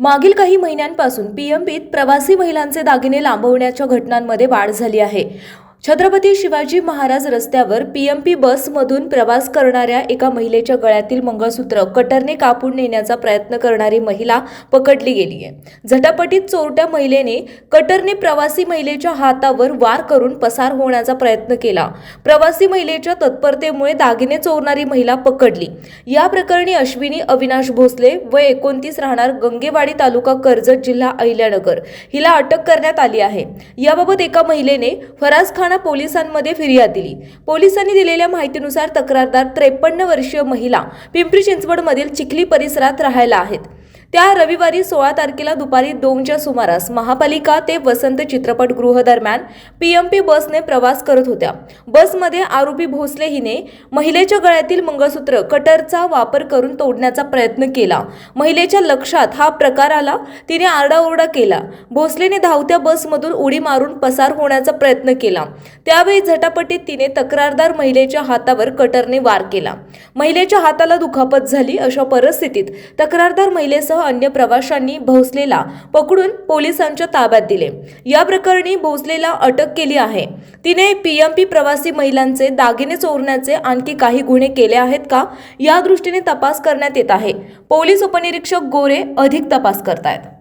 मागील काही महिन्यांपासून पीएमपीत प्रवासी महिलांचे दागिने लांबवण्याच्या घटनांमध्ये वाढ झाली आहे. छत्रपती शिवाजी महाराज रस्त्यावर पीएमपी बसमधून प्रवास करणाऱ्या एका महिलेच्या गळ्यातील मंगळसूत्र कटरने कापून नेण्याचा प्रयत्न करणारी महिला पकडली गेली आहे. झटापटीत चोरट्या महिलेने कटरने प्रवासी महिलेच्या हातावर वार करून पसार होण्याचा प्रयत्न केला. प्रवासी महिलेच्या तत्परतेमुळे दागिने चोरणारी महिला पकडली. या प्रकरणी अश्विनी अविनाश भोसले व एकोणतीस राहणार गंगेवाडी तालुका कर्जत जिल्हा अहिल्यानगर हिला अटक करण्यात आली आहे. याबाबत एका महिलेने फराजखाना पोलिसांमध्ये फिर्याद दिली. पोलिसांनी दिलेल्या माहितीनुसार तक्रारदार त्रेपन्न वर्षीय महिला पिंपरी चिंचवडमधील चिखली परिसरात राहायला आहेत. त्या रविवारी सोळा तारखेला दुपारी दोनच्या सुमारास महापालिका ते वसंत चित्रपटगृह दरम्यान पीएमपी बसने प्रवास करत होत्या. बसमध्ये आरोपी भोसले हिने महिलेच्या गळ्यातील मंगळसूत्र कटरचा वापर करून तोडण्याचा प्रयत्न केला. महिलेच्या लक्षात हा प्रकार आला तिने आरडाओरडा केला. भोसलेने धावत्या बसमधून उडी मारून पसार होण्याचा प्रयत्न केला. त्यावेळी झटापटीत तिने तक्रारदार महिलेच्या हातावर कटरने वार केला. महिलेच्या हाताला दुखापत झाली अशा परिस्थितीत तक्रारदार महिलेसह अन्य प्रवाशांनी भोसलेला पकडून पोलिसांच्या ताब्यात दिले. या प्रकरणी भोसलेला अटक केली आहे. तिने पीएमपी प्रवासी महिलांचे दागिने चोरण्याचे आणखी काही गुन्हे केले आहेत का? या दृष्टीने तपास करण्यात येत आहे. पोलीस उपनिरीक्षक गोरे अधिक तपास करतायत.